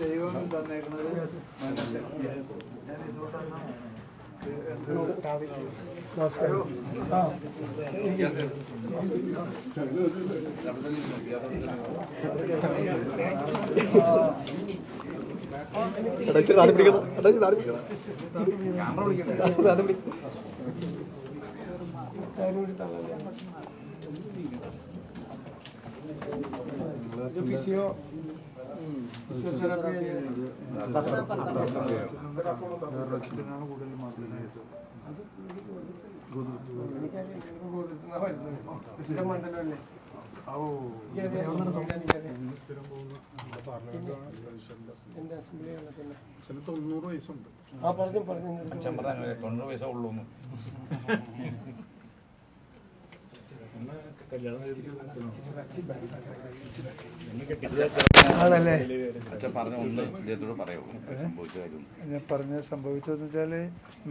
ദൈവം തന്നേക്കുന്നത് മനസ്സശക്തിയാണ് ഞാൻ ഇതുകൊണ്ടൊന്നും അടച്ച് താടി പിടിക്കണം അടച്ച് താടി പിടിക്കണം താടി പിടി ഫിസിയോ മാറുന്നത് തൊണ്ണൂറ് വയസ്സുണ്ട് തൊണ്ണൂറ് പൈസ ഉള്ളൂ ആണല്ലേ കാര്യം. ഞാൻ പറഞ്ഞ സംഭവിച്ചതെന്ന് വെച്ചാൽ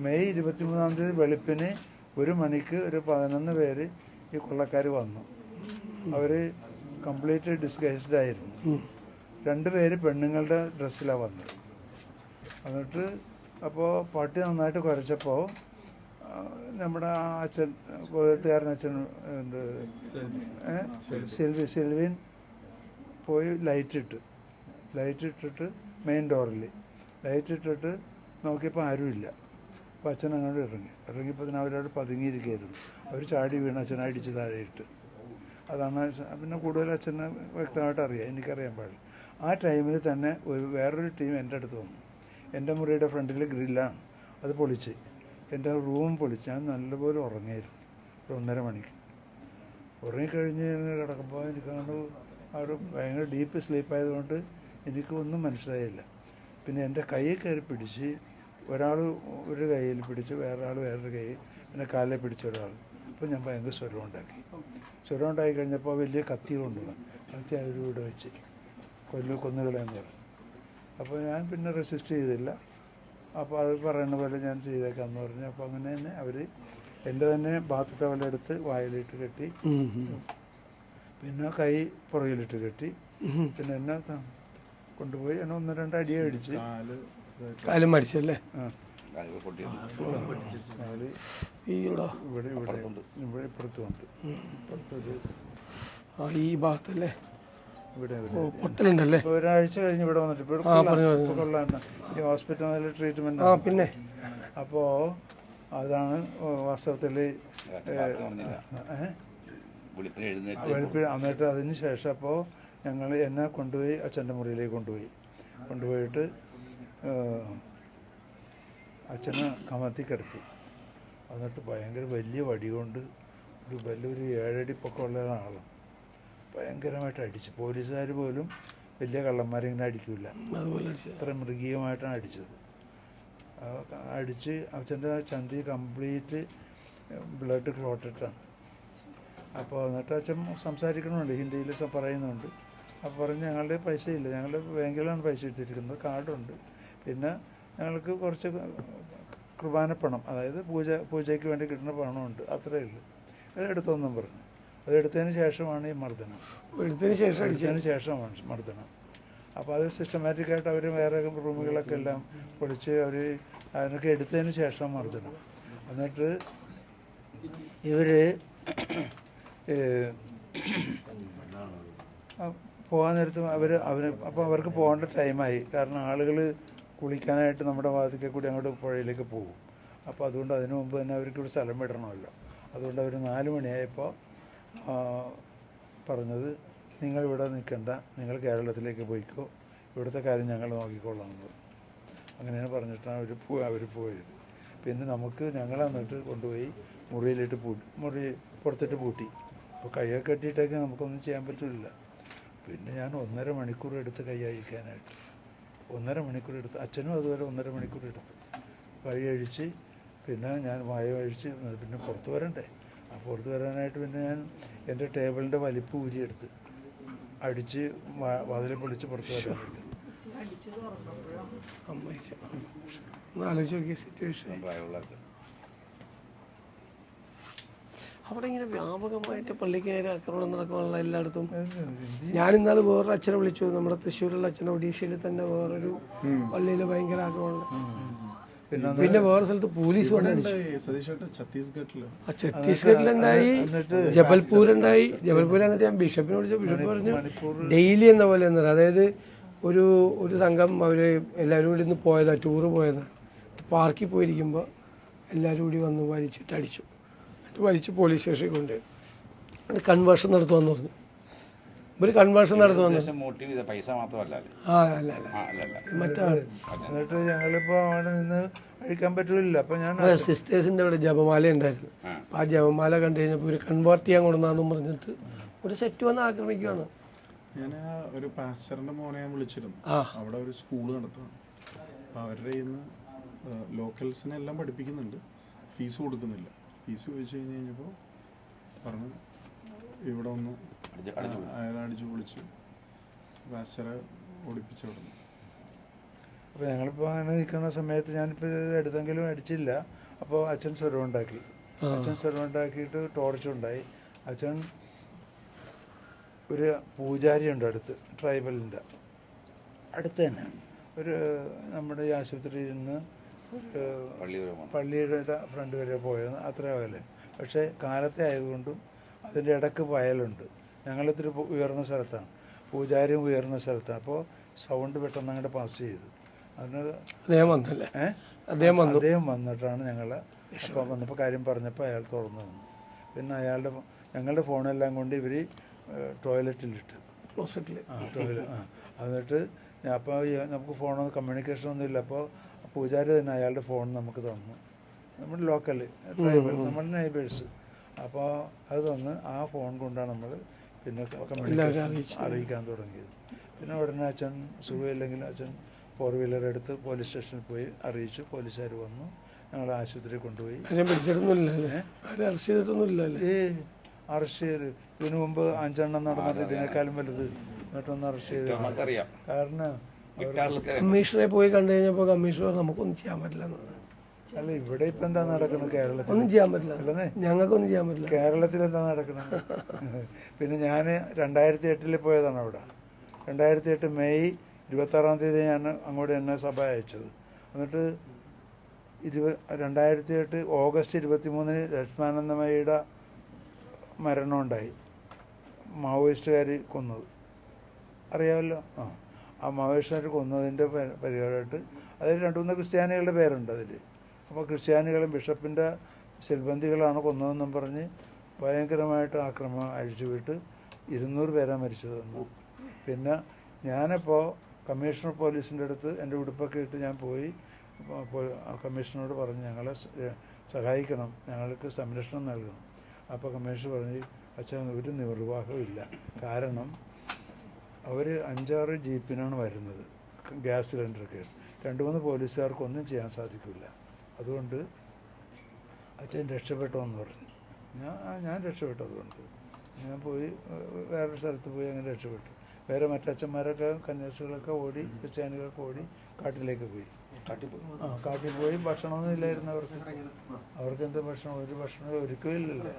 മെയ് ഇരുപത്തിമൂന്നാം തീയതി വെളുപ്പിന് ഒരു മണിക്ക് ഒരു പതിനൊന്ന് പേര് ഈ കൊള്ളക്കാർ വന്നു. അവർ കംപ്ലീറ്റ് ഡിസ്ഗൈസ്ഡ് ആയിരുന്നു. രണ്ട് പേര് പെണ്ണുങ്ങളുടെ ഡ്രസ്സിലാണ് വന്നത്. എന്നിട്ട് അപ്പോൾ പട്ടി നന്നായിട്ട് കുരച്ചപ്പോൾ നമ്മുടെ ആ അച്ഛൻ കോയത്തുകാരൻ അച്ഛൻ എന്ത്? സിൽവി സിൽവിൻ പോയി ലൈറ്റ് ഇട്ട്. ലൈറ്റ് ഇട്ടിട്ട് മെയിൻ ഡോറിൽ ലൈറ്റ് ഇട്ടിട്ട് നോക്കിയപ്പോൾ ആരുമില്ല അപ്പോൾ അച്ഛൻ അങ്ങോട്ട് ഇറങ്ങി. ഇറങ്ങിയപ്പോൾ തന്നെ അവരോട് പതുങ്ങിയിരിക്കുകയായിരുന്നു. അവർ ചാടി വീണ് അച്ഛനെ അടിച്ച് താഴെ ഇട്ട് അതാണ് പിന്നെ കൂടുതൽ അച്ഛനെ വ്യക്തമായിട്ട് അറിയാം. എനിക്കറിയാൻ പാടില്ല. ആ ടൈമിൽ തന്നെ ഒരു വേറൊരു ടീം എന്റെ അടുത്ത് വന്നു. എന്റെ മുറിയുടെ ഫ്രണ്ടിൽ ഗ്രില്ലാണ് അത് പൊളിച്ച്. എന്റെ റൂം പൊളിച്ച്. ഞാൻ നല്ലപോലെ ഉറങ്ങിയായിരുന്നു. ഒരു ഒന്നര മണിക്ക്. ഉറങ്ങിക്കഴിഞ്ഞ് കിടക്കുമ്പോൾ എനിക്കങ്ങോട്ട് ഒരു ഭയങ്കര ഡീപ്പ് സ്ലീപ്പ് ആയതുകൊണ്ട് എനിക്ക് ഒന്നും മനസ്സിലായില്ല. പിന്നെ എന്റെ കയ്യിൽ കയറി പിടിച്ച് ഒരാൾ ഒരു കയ്യിൽ പിടിച്ച് വേറെ ആൾ വേറൊരു കൈ പിന്നെ കാലിൽ പിടിച്ച ഒരാൾ. അപ്പോൾ ഞാൻ ഭയങ്കര സ്വരം ഉണ്ടാക്കി. സ്വരം ഉണ്ടാക്കി കഴിഞ്ഞപ്പോൾ വലിയ കത്തി കൊണ്ടുവന്നു കത്തി അവരിവിടെ വെച്ച്. കൊല്ലു കൊന്നുകളെന്ന് പറഞ്ഞു. അപ്പോൾ ഞാൻ പിന്നെ റെസിസ്റ്റ് ചെയ്തില്ല. അപ്പോൾ അത് പറയുന്ന പോലെ ഞാൻ ചെയ്തേക്കാന്ന് പറഞ്ഞു. അപ്പോൾ അങ്ങനെ തന്നെ അവർ എന്റെ തന്നെ ബാത്ത് ടവലെടുത്ത് വായിലിട്ട് കെട്ടി പിന്നെ കൈ പുറകിലിട്ട് കെട്ടി. പിന്നെ എന്നെ കൊണ്ടുപോയി. എന്നെ ഒന്ന് രണ്ട് അടി അടിച്ച്. കാലും മടിച്ചല്ലേ? ഈടാ ഇവിടെ ഇവിടെ ഇവിടെ ഇപ്പുറത്തുണ്ട് ഇപ്പുറത്തൊരു ഈ ഭാഗത്തല്ലേ? പൊട്ടലുണ്ടല്ലേ? ഒരാഴ്ച കഴിഞ്ഞ് ഇവിടെ വന്നിട്ട്. ഇവിടെ. കൊള്ളാണ് ഈ ഹോസ്പിറ്റലിൽ ട്രീറ്റ്മെന്റ് പിന്നെ? അപ്പോ അതാണ് വാസ്തവത്തിൽ ഏഹ് വെളുപ്പിന് എഴുന്നേറ്റ് വെളുപ്പിന് എന്നിട്ട് അതിന് ശേഷം അപ്പോൾ ഞങ്ങൾ എന്നെ കൊണ്ടുപോയി അച്ഛന്റെ മുറിയിലേക്ക് കൊണ്ടുപോയി. കൊണ്ടുപോയിട്ട് അച്ഛനെ കമത്തി കിടത്തി. എന്നിട്ട് ഭയങ്കര വലിയ വടി കൊണ്ട് ഒരു വലിയൊരു ഏഴടി പൊക്കമുള്ള ആളാണ് ഭയങ്കരമായിട്ട് അടിച്ചു. പോലീസുകാർ പോലും വലിയ കള്ളന്മാരെ ഇങ്ങനെ അടിക്കില്ല അതുപോലെ ഇത്ര അത്ര മൃഗീയമായിട്ടാണ് അടിച്ചത്. അടിച്ച് അച്ഛന്റെ ചന്തി കംപ്ലീറ്റ് ബ്ലഡ് ക്ലോട്ടിട്ടാണ് അപ്പോൾ എന്നിട്ട് അച്ഛൻ സംസാരിക്കണമുണ്ട് ഹിന്ദിയിൽ പറയുന്നുണ്ട്. അപ്പോൾ പറഞ്ഞ് ഞങ്ങളുടെ പൈസ ഇല്ല ഞങ്ങളുടെ ബാങ്കിലാണ് പൈസ ഇട്ടിരിക്കുന്നത് കാർഡുണ്ട്. പിന്നെ ഞങ്ങൾക്ക് കുറച്ച് കുർബാനപ്പണം അതായത് പൂജ പൂജയ്ക്ക് വേണ്ടി കിട്ടുന്ന പണമുണ്ട് അത്രയേ ഉള്ളൂ. അത് എടുത്തൊന്നും പറഞ്ഞു. അതെടുത്തതിന് ശേഷമാണ് ഈ മർദ്ദനം. എടുത്തതിന് ശേഷം അടിച്ചതിന് ശേഷമാണ് മർദ്ദനം. അപ്പോൾ അത് സിസ്റ്റമാറ്റിക്കായിട്ട് അവർ വേറെ റൂമുകളൊക്കെ എല്ലാം പൊളിച്ച് അവർ അതിനൊക്കെ എടുത്തതിന് ശേഷം മർദ്ദനം. എന്നിട്ട് ഇവർ പോകാൻ നേരത്ത് അവർ അവർ അപ്പോൾ അവർക്ക് പോകേണ്ട ടൈമായി. കാരണം ആളുകൾ കുളിക്കാനായിട്ട് നമ്മുടെ വാതിക്കെ കൂടി അങ്ങോട്ട് പുഴയിലേക്ക് പോകും. അപ്പോൾ അതുകൊണ്ട് അതിനു മുമ്പ് തന്നെ അവർക്ക് ഇവിടെ സ്ഥലം വിടണമല്ലോ. അതുകൊണ്ട് അവർ നാല് മണിയായപ്പോൾ പറഞ്ഞത് നിങ്ങൾ ഇവിടെ നിൽക്കണ്ട. നിങ്ങൾ കേരളത്തിലേക്ക് പോയിക്കോ. ഇവിടുത്തെ കാര്യം ഞങ്ങൾ നോക്കിക്കോളാം എന്ന് അങ്ങനെയാണ് പറഞ്ഞിട്ടാണ് അവർ പോ അവർ പോയത്. പിന്നെ നമുക്ക് ഞങ്ങൾ എന്നിട്ട് കൊണ്ടുപോയി മുറിയിലിട്ട് പൂട്ടി മുറി പുറത്തിട്ട് പൂട്ടി. അപ്പോൾ കൈയൊക്കെ കെട്ടിയിട്ടൊക്കെ നമുക്കൊന്നും ചെയ്യാൻ പറ്റില്ല പിന്നെ ഞാൻ ഒന്നര മണിക്കൂർ എടുത്ത് കൈ അഴിക്കാനായിട്ട്. ഒന്നര മണിക്കൂർ എടുത്ത് അച്ഛനും അതുപോലെ ഒന്നര മണിക്കൂർ എടുത്ത്. കൈ അഴിച്ച് പിന്നെ ഞാൻ വായ അഴിച്ച് പിന്നെ പുറത്ത് വരണ്ടേ. ആ പുറത്ത് വരാനായിട്ട് പിന്നെ ഞാൻ എന്റെ ടേബിളിന്റെ വലിപ്പ് ഊരിയെടുത്ത് അടിച്ച് വാതിലെ വാതിൽ പൊളിച്ച് പുറത്ത് വരാൻ ആലോചിച്ച് നോക്കിയ സിറ്റുവേഷൻ പ്രായമുള്ള അച്ഛൻ അവിടെ ഇങ്ങനെ വ്യാപകമായിട്ട് പള്ളിക്ക് നേരെ ആക്രമണം നടക്കാനുള്ള എല്ലായിടത്തും. ഞാൻ ഇന്നാൾ വേറൊരു അച്ഛനെ വിളിച്ചു. നമ്മുടെ തൃശ്ശൂരുള്ള അച്ഛനെ ഒഡീഷയിൽ തന്നെ വേറൊരു പള്ളിയിൽ ഭയങ്കര ആക്രമണം പിന്നെ പിന്നെ വേറെ സ്ഥലത്ത് പോലീസ് ഛത്തീസ്ഗഡിലുണ്ടായി. ജബൽപൂർ ഉണ്ടായി ജബൽപൂർ എന്നിട്ട് ഞാൻ ബിഷപ്പിനെ വിളിച്ചു. ബിഷപ്പ് പറഞ്ഞു ഡെയിലി എന്ന പോലെ എന്ന് പറയും. അതായത് ഒരു ഒരു സംഘം അവർ എല്ലാവരും കൂടി ഇന്ന് പോയതാ ടൂറ് പോയതാണ് പാർക്കിൽ പോയിരിക്കുമ്പോൾ എല്ലാവരും കൂടി വന്ന് വലിച്ചിട്ട് അടിച്ചു എന്നിട്ട് വലിച്ച് പോലീസ് സ്റ്റേഷനിൽ കൊണ്ട് കൺവേർഷൻ നടത്തുമെന്ന് പറഞ്ഞു. ഒരു കൺവേർഷൻ നടത്തുവാന്ന് ഉദ്ദേശം മോട്ടീവ് ചെയ്ത പൈസ മാത്രമല്ല ആ അല്ല അല്ല. ആ അല്ലല്ല മറ്റേ ആൾ എന്നിട്ട് ഞങ്ങളിപ്പോൾ അവിടെ നിന്ന് കഴിക്കാൻ പറ്റില്ല അപ്പം ഞാൻ സിസ്റ്റേഴ്സിന്റെ അവിടെ ജപമാല ഉണ്ടായിരുന്നു. അപ്പം ആ ജപമാല കണ്ടു കഴിഞ്ഞപ്പോൾ ഇവർ കൺവേർട്ട് ചെയ്യാൻ കൊണ്ടുവന്നാന്നും പറഞ്ഞിട്ട് ഒരു സെറ്റ് വന്ന് ആക്രമിക്കുകയാണ് ഞാൻ ഒരു പാസ്റ്ററിന്റെ മോനെ ഞാൻ വിളിച്ചിരുന്നു. അവിടെ ഒരു സ്കൂൾ നടത്തുകയാണ് അപ്പൊ അവരുടെ ഇന്ന് ലോക്കൽസിനെ എല്ലാം പഠിപ്പിക്കുന്നുണ്ട്. ഫീസ് കൊടുക്കുന്നില്ല. ഫീസ് ചോദിച്ചു കഴിഞ്ഞ് കഴിഞ്ഞപ്പോൾ പറഞ്ഞു ഇവിടെ ഒന്ന് അയാൾ അടിച്ചു പൊളിച്ചു. പാസ്റ്ററെ ഓടിപ്പിച്ചു വിടുന്നു അപ്പോൾ ഞങ്ങളിപ്പോൾ അങ്ങനെ നിൽക്കുന്ന സമയത്ത് ഞാനിപ്പോൾ ഇത് എടുത്തെങ്കിലും അടിച്ചില്ല. അപ്പോൾ അച്ഛൻ സ്വരം ഉണ്ടാക്കി. അച്ഛൻ സ്വരം ഉണ്ടാക്കിയിട്ട് ടോർച്ച് ഉണ്ടായി. അച്ഛൻ ഒരു പൂജാരി ഉണ്ട് അടുത്ത് ട്രൈബലിന്റെ അടുത്ത് തന്നെ. ഒരു നമ്മുടെ ഈ ആശുപത്രിയിൽ നിന്ന് പള്ളിയുടെ ഫ്രണ്ട് വരെ പോയത് അത്ര അകലെ പക്ഷേ കാലത്തെ ആയതുകൊണ്ടും അതിന്റെ ഇടയ്ക്ക് വയലുണ്ട്. ഞങ്ങളിത്തിരി ഉയർന്ന സ്ഥലത്താണ്. പൂജാരിയും ഉയർന്ന സ്ഥലത്താണ്. അപ്പോൾ സൗണ്ട് പെട്ടെന്ന് അങ്ങോട്ട് പാസ് ചെയ്തു. അതിന് അദ്ദേഹം വന്നല്ലേ? അദ്ദേഹം വന്നു. അദ്ദേഹം വന്നിട്ടാണ് ഞങ്ങൾ അപ്പോൾ വന്നപ്പോൾ കാര്യം പറഞ്ഞപ്പോൾ അയാൾ തുറന്നു തന്നു. പിന്നെ അയാളുടെ ഞങ്ങളുടെ ഫോണെല്ലാം കൊണ്ട് ഇവർ ടോയ്ലറ്റിലിട്ട്. ക്ലോസറ്റിൽ ആ ടോയ്ലറ്റ് ആ. എന്നിട്ട് ഞാൻ അപ്പോൾ നമുക്ക് ഫോണൊന്നും കമ്മ്യൂണിക്കേഷൻ ഒന്നും ഇല്ല അപ്പോൾ പൂജാരി തന്നെ അയാളുടെ ഫോൺ നമുക്ക് തന്നു. നമ്മുടെ ലോക്കൽ ട്രൈബൽ നമ്മുടെ നൈബേഴ്സ് അപ്പോൾ അത് തന്ന് ആ ഫോൺ കൊണ്ടാണ് നമ്മൾ പിന്നെ അറിയിക്കാൻ തുടങ്ങിയത്. പിന്നെ ഉടനെ അച്ഛൻ സുഖമില്ലെങ്കിൽ അച്ഛൻ ഫോർ വീലർ എടുത്ത് പോലീസ് സ്റ്റേഷനിൽ പോയി അറിയിച്ചു. പോലീസുകാർ വന്നു. ഞങ്ങൾ ആശുപത്രിയിൽ കൊണ്ടുപോയി. ഏ? അറസ്റ്റ് ചെയ്ത്. ഇതിനു മുമ്പ് അഞ്ചെണ്ണം നടന്നിട്ട് ഇതിനേക്കാളും വലുത്. എന്നിട്ടൊന്ന് അറസ്റ്റ് ചെയ്ത്. കാരണം കമ്മീഷണറെ പോയി കണ്ടു കഴിഞ്ഞപ്പോൾ കമ്മീഷണർ നമുക്കൊന്നും ചെയ്യാൻ പറ്റില്ല അല്ല ഇവിടെ ഇപ്പൊ എന്താ നടക്കുന്നത് കേരളത്തിൽ? ഒന്നും ചെയ്യാൻ പറ്റില്ല. അല്ലെന്നേ? ഞങ്ങൾക്കൊന്നും ചെയ്യാൻ പറ്റില്ല. കേരളത്തിൽ എന്താ നടക്കുന്നത് പിന്നെ ഞാൻ രണ്ടായിരത്തി എട്ടിൽ പോയതാണ് അവിടെ. രണ്ടായിരത്തി എട്ട് മെയ് ഇരുപത്താറാം തീയതി ഞാൻ അങ്ങോട്ട് എന്നെ സഭ അയച്ചത്. എന്നിട്ട് ഇരുപ രണ്ടായിരത്തി എട്ട് ഓഗസ്റ്റ് ഇരുപത്തി മൂന്നിന് ലക്ഷ്മാനന്ദമയുടെ മരണമുണ്ടായി. മാവോയിസ്റ്റുകാർ കൊന്നത്. അറിയാമല്ലോ ആ. ആ മാവോയിസ്റ്റുകാർ കൊന്നതിന്റെ പരിപാടിയായിട്ട് അതിൽ രണ്ട് മൂന്ന് ക്രിസ്ത്യാനികളുടെ പേരുണ്ട് അതിൽ. അപ്പോൾ ക്രിസ്ത്യാനികളും ബിഷപ്പിന്റെ സിൽബന്തികളാണ് കൊന്നതെന്നും പറഞ്ഞ് ഭയങ്കരമായിട്ട് ആക്രമണം അഴിച്ചുവിട്ട് ഇരുന്നൂറ് പേരാ മരിച്ചതെന്ന് പിന്നെ ഞാനിപ്പോൾ കമ്മീഷണർ പോലീസിന്റെ അടുത്ത് എന്റെ ഉടുപ്പൊക്കെ ഇട്ട് ഞാൻ പോയി കമ്മീഷണറോട് പറഞ്ഞ് ഞങ്ങളെ സഹായിക്കണം ഞങ്ങൾക്ക് സംരക്ഷണം നൽകണം. അപ്പോൾ കമ്മീഷണർ പറഞ്ഞ് അച്ഛൻ ഒരു നിർവാഹവും ഇല്ല. കാരണം അവർ അഞ്ചാറ് ജീപ്പിനാണ് വരുന്നത്. ഗ്യാസ് സിലിണ്ടറൊക്കെ. രണ്ട് മൂന്ന് പോലീസുകാർക്കൊന്നും ചെയ്യാൻ സാധിക്കില്ല അതുകൊണ്ട് അച്ഛൻ രക്ഷപ്പെട്ടോ എന്ന് പറഞ്ഞു. ഞാൻ ഞാൻ രക്ഷപ്പെട്ടു അതുകൊണ്ട്. ഞാൻ പോയി വേറൊരു സ്ഥലത്ത് പോയി അങ്ങനെ രക്ഷപ്പെട്ടു. വേറെ മറ്റച്ഛന്മാരൊക്കെ കന്യാസ്ത്രീകളൊക്കെ ഓടി ക്രിസ്ത്യാനികളൊക്കെ ഓടി കാട്ടിലേക്ക് പോയി. ആ കാട്ടിൽ പോയി ഭക്ഷണമൊന്നും ഇല്ലായിരുന്നു അവർക്ക്. അവർക്ക് എന്ത് ഭക്ഷണം? ഒരു ഭക്ഷണം ഒരുക്കുകയില്ലല്ലോ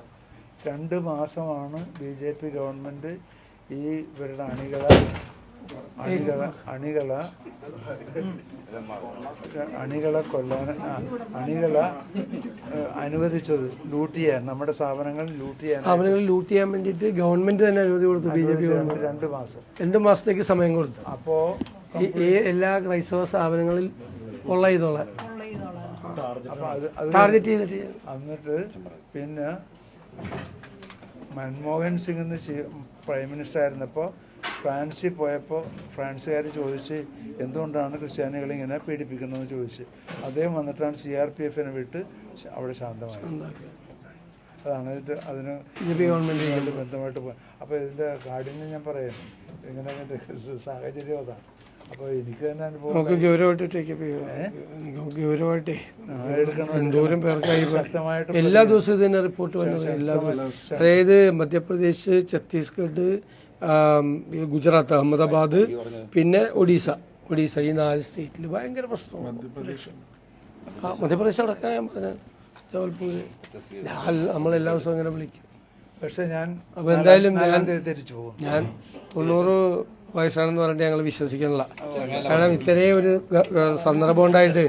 രണ്ട് മാസമാണ് ബി ജെ പി ഗവൺമെന്റ് ഈ ഇവരുടെ അണികള അണികള അണികള അണികളെ കൊല്ലാൻ അണികളെ അനുവദിച്ചത് ലൂട്ട് ചെയ്യാൻ. നമ്മുടെ സ്ഥാപനങ്ങൾ ലൂട്ട് ചെയ്യാൻ സ്ഥാപനങ്ങൾ ലൂട്ട് ചെയ്യാൻ വേണ്ടിയിട്ട് ഗവൺമെന്റ് തന്നെ അനുമതി കൊടുത്തു ബി ജെ പി രണ്ട് മാസം. രണ്ട് മാസത്തേക്ക് സമയം കൊടുത്തു. അപ്പോ എല്ലാ ക്രൈസ്തവ സ്ഥാപനങ്ങളിൽ കൊള്ള ചെയ്തോളാം അപ്പോൾ അത് അത് ടാർഗറ്റ് ചെയ്തിട്ട് എന്നിട്ട് പിന്നെ മൻമോഹൻ സിംഗ് എന്ന് പ്രൈം മിനിസ്റ്റർ ആയിരുന്നപ്പോൾ ഫ്രാൻസിൽ പോയപ്പോൾ ഫ്രാൻസുകാർ ചോദിച്ച് എന്തുകൊണ്ടാണ് ക്രിസ്ത്യാനികളെ ഇങ്ങനെ പീഡിപ്പിക്കുന്നതെന്ന് ചോദിച്ച്? അദ്ദേഹം വന്നിട്ടാണ് സി ആർ പി എഫിനെ വിട്ട് അവിടെ ശാന്തമായി അതാണ് ഇതിന്റെ അതിന് ഇതിന്റെ ബന്ധമായിട്ട് അപ്പോൾ ഇതിന്റെ കാഠിന്യം ഞാൻ പറയുന്നു ഇങ്ങനെ സാഹചര്യം അതാണ്. അപ്പോൾ എനിക്ക് തന്നെ അനുഭവം നമുക്ക് ഗൗരവമായിട്ട് ടേക്കപ്പ് ചെയ്യാം ഗൗരവമായിട്ടേ. എന്തോരം പേർക്കായി എല്ലാ ദിവസവും തന്നെ റിപ്പോർട്ട് വന്നത് എല്ലാ ദിവസവും. അതായത് മധ്യപ്രദേശ് ഛത്തീസ്ഗഡ് ഗുജറാത്ത് അഹമ്മദാബാദ് പിന്നെ ഒഡീസ. ഒഡീസ ഈ നാല് സ്റ്റേറ്റിൽ ഭയങ്കര പ്രശ്നമാണ്. മധ്യപ്രദേശ്. ആ മധ്യപ്രദേശ് അടക്കം ഞാൻ പറഞ്ഞത് ജബൽപൂര്. നമ്മളെല്ലാ ദിവസവും അങ്ങനെ വിളിക്കും. പക്ഷെ ഞാൻ അപ്പൊ എന്തായാലും ഞാൻ- തിരിച്ചു പോകും. ഞാൻ തൊണ്ണൂറ് വയസ്സാണെന്ന് പറഞ്ഞിട്ട് ഞങ്ങൾ വിശ്വസിക്കണില്ല കാരണം ഇത്രയും ഒരു സന്ദർഭം ഉണ്ടായിട്ട്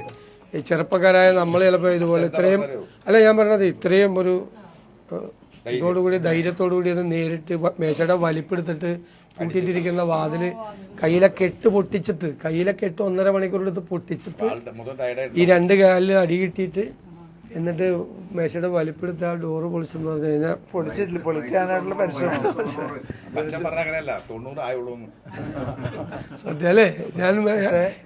ഈ ചെറുപ്പക്കാരായ നമ്മൾ ചിലപ്പോൾ ഇതുപോലെ ഇത്രയും അല്ല ഞാൻ പറഞ്ഞത് ഇത്രയും ഒരു ഇതോടുകൂടി ധൈര്യത്തോടു കൂടി അത് നേരിട്ട് മേശയുടെ വലിപ്പെടുത്തിട്ട് പൂട്ടിയിട്ടിരിക്കുന്ന വാതിൽ കയ്യിലെ കെട്ട് പൊട്ടിച്ചിട്ട് കയ്യിലെ കെട്ട് ഒന്നര മണിക്കൂർ എടുത്ത് പൊട്ടിച്ചിട്ട് ഈ രണ്ട് കാലിൽ അടി കിട്ടിയിട്ട് എന്നിട്ട് മേശയുടെ വലിപ്പെടുത്ത ആ ഡോറ് പൊളിച്ചെന്ന് പറഞ്ഞു കഴിഞ്ഞാൽ പൊളിച്ചിട്ടില്ല പൊളിക്കാനായിട്ടുള്ള പരിശ്രമം. സത്യല്ലേ? ഞാൻ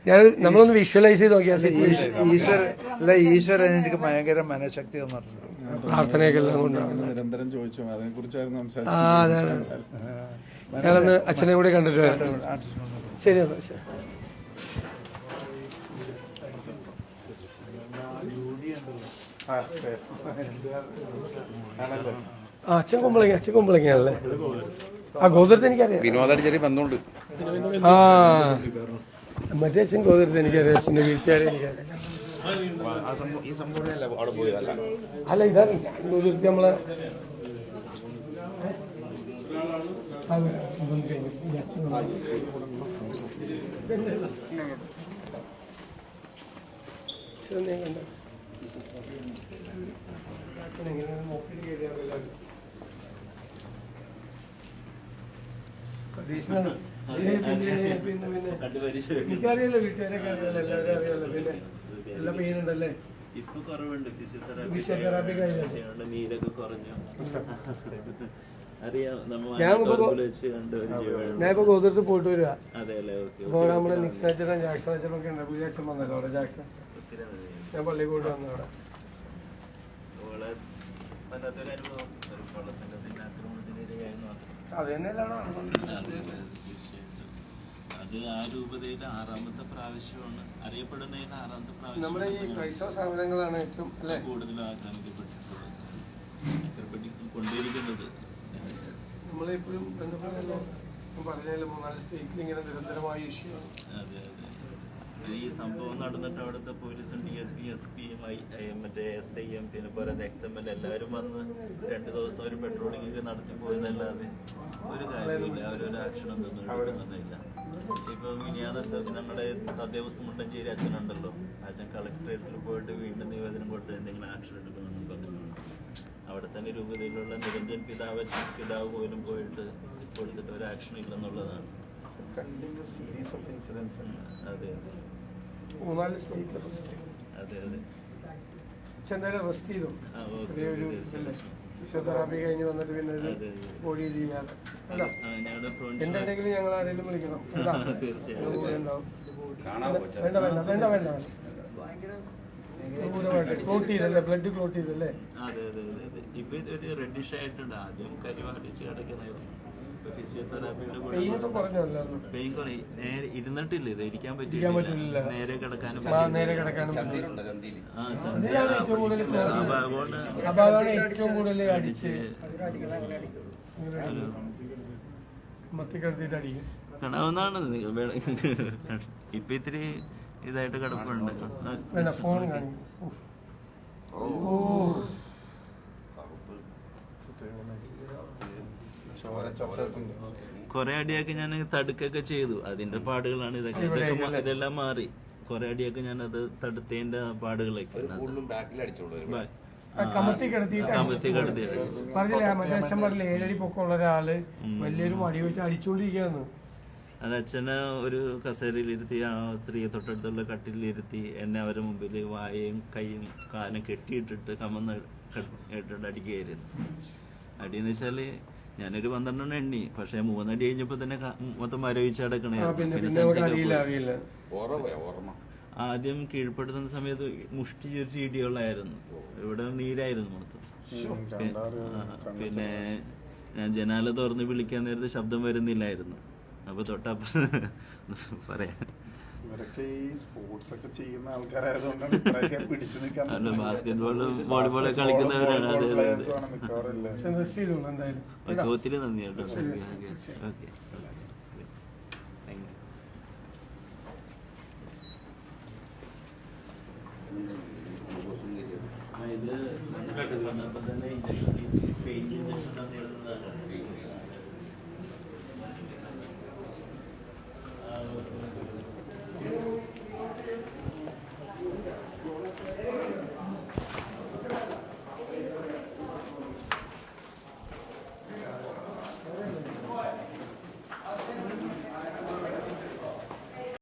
ഞാൻ നമ്മളൊന്ന് വിഷ്വലൈസ് ചെയ്ത് നോക്കിയാ സിറ്റുവേഷൻ ഈശ്വര അല്ല ഈശ്വരൻ എനിക്ക് ഭയങ്കര മനഃശക്തി തന്നിട്ടുണ്ട് പ്രാർത്ഥനയൊക്കെ എല്ലാം കൊണ്ടാണ് നിരന്തരം ചോദിച്ചു അതിനെ കുറിച്ചായിരുന്നു ആ അതാണ് ഞാനൊന്ന് അച്ഛനെ കൂടെ കണ്ടിട്ട് ശരി എന്നാ ശരി. അച്ഛൻ കുമ്പളങ്ങ അച്ഛൻ കുമ്പളങ്ങയാണല്ലേ ആ ഗോതരത്ത് എനിക്കറിയാം വിനോദായിട്ട് ചെറിയ ബന്ധമുണ്ട് ആ മറ്റേ അച്ഛൻ ഗോതരത്ത് എനിക്കറിയാം അച്ഛന്റെ വീട്ടുകാരെ എനിക്കറിയാം അല്ല ഇതാണ് ഗോതരത്ത് നമ്മളെ അച്ഛൻ ഗോദർത്ത് പിന്നെ, പിന്നെ, പിന്നെ. എനിക്കറിയാലോ വീട്ടുകാരൊക്കെ അറിയാലോ എല്ലാവരും അറിയാലോ. പിന്നെ എല്ലാ പെയിനുണ്ടല്ലേ ഇപ്പൊ കുറവുണ്ട്. ഫിസിയോതെറാപ്പി നീരൊക്കെ കുറഞ്ഞു. ഇപ്പൊ ഗോതരത്ത് പോയിട്ട് വരിക. അതെ അല്ലേ? ഓക്കെ അപ്പോൾ നമ്മുടെ നിക്സ് അച്ഛനും ജാക്സൺ അച്ഛനും ഒക്കെ ഉണ്ട്. പുതിയ അച്ഛൻ വന്നല്ലോ അവിടെ ജാക്സൺ. ഞാൻ പള്ളി പോയിട്ട് വന്നു അവിടെ. ഓളെ വല്ലാത്തൊരു അനുഭവം. ഒരു കൊള്ളസംഘത്തിന്റെ അത്. അത് ആ രൂപതയിൽ ആറാമത്തെ പ്രാവശ്യമാണ്. അറിയപ്പെടുന്നതിന് ആറാമത്തെ നമ്മുടെ ഈ ക്രൈസ്തവ സ്ഥാപനങ്ങളാണ് ഏറ്റവും അല്ലേ? കൂടുതൽ ആക്രമിക്കപ്പെട്ടിട്ടുള്ളത്. ആക്രമിക്കപ്പെട്ടി കൊണ്ടിരിക്കുന്നത് നമ്മളെപ്പോഴും ബന്ധപ്പെട്ടല്ലോ പറഞ്ഞാലും മൂന്നാൽ സ്റ്റേറ്റിൽ ഇങ്ങനെ നിരന്തരമായ ഇഷ്യൂ ആണ്. അതെ അതെ. ഈ സംഭവം നടന്നിട്ട് അവിടുത്തെ പോലീസും ഡി എസ് പി എസ് പിയും മറ്റേ എസ് ഐ എം പിന്നെ പോലെ എക്സ് എം എൽ എല്ലാവരും വന്ന് രണ്ട് ദിവസം ഒരു പെട്രോളിംഗ് ഒക്കെ നടത്തി പോയതല്ലാതെ ഒരു കാര്യമില്ല അവരൊരു ആക്ഷൻ ഒന്നും എടുക്കുന്നില്ല. ഇപ്പൊ സ്ഥലത്ത് നമ്മുടെ തദ്ദേശം മുണ്ടഞ്ചേരി അച്ഛനുണ്ടല്ലോ. അച്ഛൻ കളക്ടറേറ്റിൽ പോയിട്ട് വീണ്ടും നിവേദനം കൊടുത്ത് എന്തെങ്കിലും ആക്ഷൻ എടുക്കണമെന്ന് പറഞ്ഞിട്ടുണ്ട്. അവിടെ തന്നെ രൂപതയിലുള്ള നിരഞ്ജൻ പിതാവ് പിതാവ് പോലും പോയിട്ട് കൊടുത്തിട്ട് ഒരു ആക്ഷൻ ഇല്ലെന്നുള്ളതാണ്. കണ്ടിന്യൂസ് സീരീസ് ഓഫ് ഇൻസിഡൻസ് അതെ അതെ. മൂന്നാൽ സ്റ്റേറ്റിൽ അതെ അതെ. ചെന്നാലും റെസ്റ്റ് ചെയ്തു. ഇതല്ലേ? ഫിസിയോതെറാപ്പി കഴിഞ്ഞ് വന്നിട്ട് പിന്നെ ഒരു. ബോഡി ഇത് ചെയ്യാതെ. എന്തുണ്ടെങ്കിലും ഞങ്ങൾ ആരെങ്കിലും വിളിക്കണം. വേണ്ട വേണ്ട വേണ്ട വേണ്ട ബ്ലഡ് ക്ലോട്ട് ചെയ്തല്ലേ? അതെ അതെ അതെ അതെ. ഇപ്പൊ ഇത് ഒരു റെഡിഷ് ആയിട്ടുണ്ട്. ആദ്യം കരിവാടിച്ച് കിടക്കണായിരുന്നു. ഫിസിയോതെറാപ്പിയുടെ പെയിൻ കുറയും. നേരെ ഇരുന്നിട്ടില്ല ഇത് ഇരിക്കാൻ പറ്റില്ല. നേരെ കിടക്കാനും കിടവുന്നാണ് ഇപ്പൊ ഇത്തിരി ഇതായിട്ട് കിടപ്പുണ്ട്. ആ ഇതിലാണ് ഏറ്റവും കൂടുതൽ ചന്ത ആ ഭാഗമാണ് അപ്പൊ അതാണ് ഏറ്റവും കൂടുതൽ അടിച്ച് മത്തി കിടത്തിയിട്ട് അടിക്കും കാണാവുന്നതാണ് നിങ്ങൾ വേണ- ഇപ്പൊ ഇത്തിരി ഇതായിട്ട് കിടപ്പുണ്ട് ആ, വേണ്ട ഫോൺ കാണിക്കും ഓ ചോര ചത്തിട്ടുണ്ട് കുറെ അടിയൊക്കെ ഞാൻ തടുക്കൊക്കെ ചെയ്തു. അതിന്റെ പാടുകളാണ് ഇതൊക്കെ. ഇതൊക്കെ ഇതെല്ലാം മാറി. കുറെ അടിയൊക്കെ ഞാൻ അത് തടുത്തതിന്റെ പാടുകളൊക്കെ കമത്തി കിടത്തിയിട്ട് കമത്തി കിടത്തി പറഞ്ഞില്ലേ മറ്റേ അച്ഛൻ പറഞ്ഞില്ലേ ഏഴടി പൊക്കമുള്ള ഒരാൾ വലിയൊരു വടി വെച്ച് അടിച്ചോണ്ടിരിക്കുകയാണ്. അത് അച്ഛനെ ഒരു കസേരയിലിരുത്തി ആ സ്ത്രീയെ തൊട്ടടുത്തുള്ള കട്ടിലിരുത്തി എന്നെ അവരുടെ മുമ്പിൽ വായയും കൈയും കാലും കെട്ടിയിട്ടിട്ട് കമന്ന് കെട്ടിട്ട് ഇട്ടിട്ട് അടിക്കുകയായിരുന്നു. അടിയെന്ന് വെച്ചാൽ ഞാനൊരു പന്ത്രണ്ടെണ്ണം എണ്ണി. പക്ഷെ മൂന്നടി കഴിഞ്ഞപ്പോ തന്നെ മൊത്തം മരവിച്ച് ആ, പിന്നെ പിന്നെ പിന്നെ നമുക്ക് സെൻസൊക്കെ അറിയില്ല അറിയില്ല. ഓർമ്മ ഓർമ്മ. ആദ്യം കീഴ്പ്പെടുത്തുന്ന സമയത്ത് മുഷ്ടി ചുരുട്ടി ഇടിയുള്ളായിരുന്നു. ഇവിടെ നീരായിരുന്നു മൊത്തം. പിന്നെ ഞാൻ ജനാല തുറന്ന് വിളിക്കാൻ നേരത്തെ ശബ്ദം വരുന്നില്ലായിരുന്നു. അപ്പൊ തൊട്ടപ്പുറം പറയാം. ഇവരൊക്കെ ഈ സ്പോർട്സ് ഒക്കെ ചെയ്യുന്ന ആൾക്കാരായതുകൊണ്ടാണ് ഇത്രയൊക്കെ പിടിച്ചു നിൽക്കാൻ വോളിബോളും കളിക്കുന്നവരാണ് ഒത്തിരി നന്ദി കേട്ടോ. ഓക്കെ ഇത് പെയിന്റ്